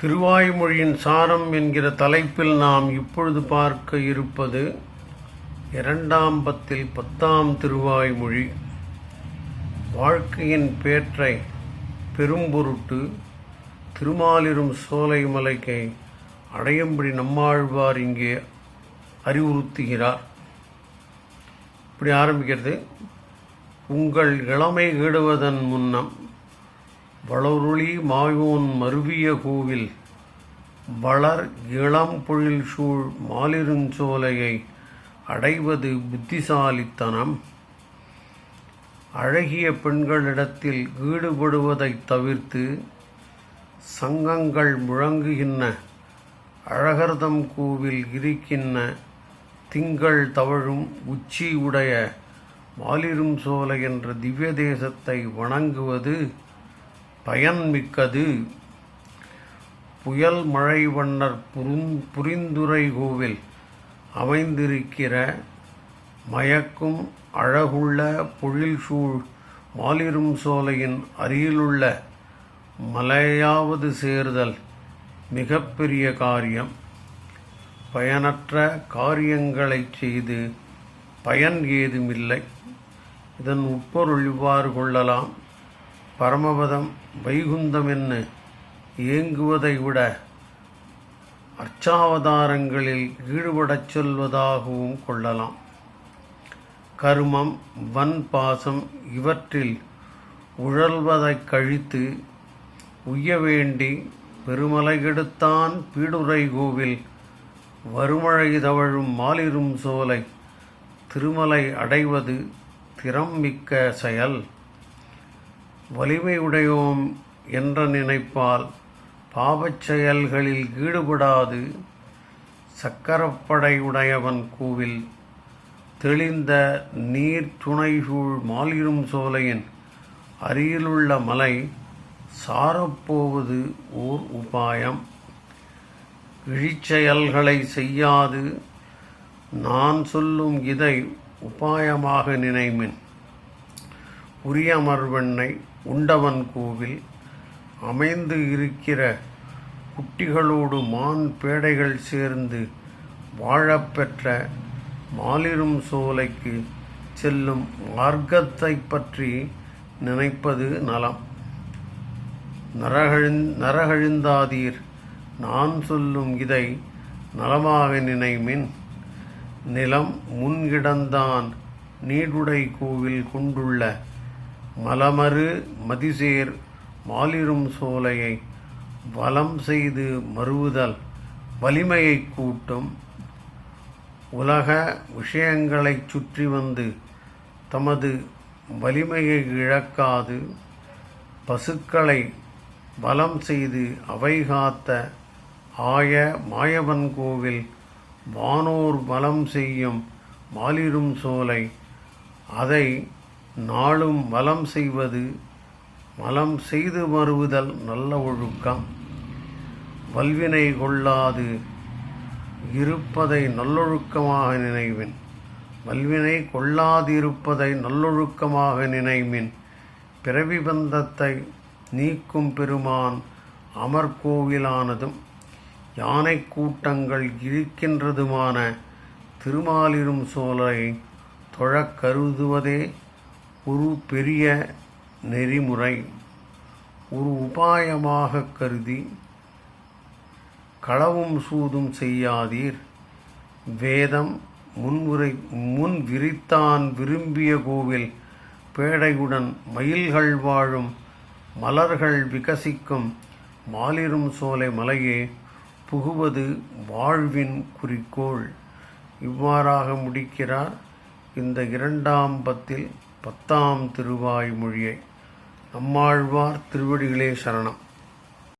திருவாய்மொழியின் சாரம் என்கிற தலைப்பில் நாம் இப்பொழுது பார்க்க இருப்பது இரண்டாம் பத்தில் பத்தாம் திருவாய்மொழி. வாழ்க்கையின் பேற்றை பெரும்பொருட்டு திருமாலிரும் சோலை மலைக்கை அடையும்படி நம்மாழ்வார் இங்கே அறிவுறுத்துகிறார். இப்படி ஆரம்பிக்கிறது. உங்கள் இளமை கெடுவதன் முன்னம் வளருளி மாயோன் மருவிய கோவில் வளர் இளம்பொழில் சூழ் மாலிருஞ்சோலையை அடைவது புத்திசாலித்தனம். அழகிய பெண்களிடத்தில் ஈடுபடுவதைத் தவிர்த்து சங்கங்கள் முழங்குகின்ற அழகர்தம் கோவில் இருக்கின்ற திங்கள் தவழும் உச்சி உடைய மாலிரும் சோலை என்ற திவ்ய தேசத்தை வணங்குவது பயன்மிக்கது. புயல் மழை வண்ணர் புருந் புரிந்துரை கோவில் அமைந்திருக்கிற மயக்கும் அழகுள்ள பொழில் சூழ் மாலிரும் சோலையின் அருகிலுள்ள மலையாவது சேர்தல் மிகப்பெரிய காரியம். பயனற்ற காரியங்களைச் செய்து பயன் ஏதுமில்லை. இதன் உட்பொருள் இவ்வாறு கொள்ளலாம். பரமபதம் வைகுந்தம் என்ன இயங்குவதை விட அர்ச்சாவதாரங்களில் ஈடுபடச் சொல்வதாகவும் கொள்ளலாம். கருமம் வன் பாசம் இவற்றில் உழல்வதைக் கழித்து உய்ய வேண்டி பெருமலை கெடுத்தான் பீடுரை கோவில் வருமழை தவழும் மாலிரும் சோலை திருமலை அடைவது திறம் மிக்க செயல். வலிமையுடையோம் என்ற நினைப்பால் பாவச் செயல்களில் ஈடுபடாது சக்கரப்படையுடையவன் கூவில் தெளிந்த நீர் துணைசூழ் மாலிரும் சோலையின் அருகிலுள்ள மலை சாரப்போவது ஓர் உபாயம். இழிச்செயல்களை செய்யாது. நான் சொல்லும் இதை உபாயமாக நினைமின். உரியமர்வெண்ணை உண்டவன் கோவில் அமைந்து இருக்கிற குட்டிகளோடு மான் பேடைகள் சேர்ந்து வாழப்பெற்ற மாலிரும் சோலைக்கு செல்லும் மார்க்கத்தை பற்றி நினைப்பது நலம். நரகழிந் நரகழிந்தாதீர் நான் சொல்லும் இதை நலமாக நினைமின். நிலம் முன்கிடந்தான் நீடுடை கோவில் கொண்டுள்ள மலமரு மதிசேர் மாலிரும் சோலையை வலம் செய்து மறுவுதல் வலிமையை கூட்டும் உலக விஷயங்களைச் சுற்றி வந்து தமது வலிமையை இழக்காது பசுக்களை வலம் செய்து அவை காத்த ஆய மாயவன் கோவில் வானோர் வலம் செய்யும் மாலிரும் சோலை அதை நாளும் வலம் செய்வது மலம் செய்து மறுவுதல் நல்ல ஒழுக்கம். வல்வினை கொள்ளாது இருப்பதை நல்லொழுக்கமாக நினைவின் வல்வினை கொள்ளாதிருப்பதை நல்லொழுக்கமாக நினைவின் பிறவி பந்தத்தை நீக்கும் பெருமான் அமர்கோவிலானதும் யானை கூட்டங்கள் இருக்கின்றதுமான திருமாலிரும் சோலை தொழக் கருதுவதே ஒரு பெரிய நெறிமுறை ஒரு உபாயமாக கருதி களவும் சூதும் செய்யாதீர். வேதம் முன்முறை முன் விரித்தான் விரும்பிய கோவில் பேடையுடன் மயில்கள் வாழும் மலர்கள் விகசிக்கும் மாலிரும் சோலை மலையே புகுவது வாழ்வின் குறிக்கோள். இவ்வாறாக முடிக்கிறார் இந்த இரண்டாம் பத்தில் பத்தாம் திருவாய்மொழியை நம்மாழ்வார் திருவடிகளே சரணம்.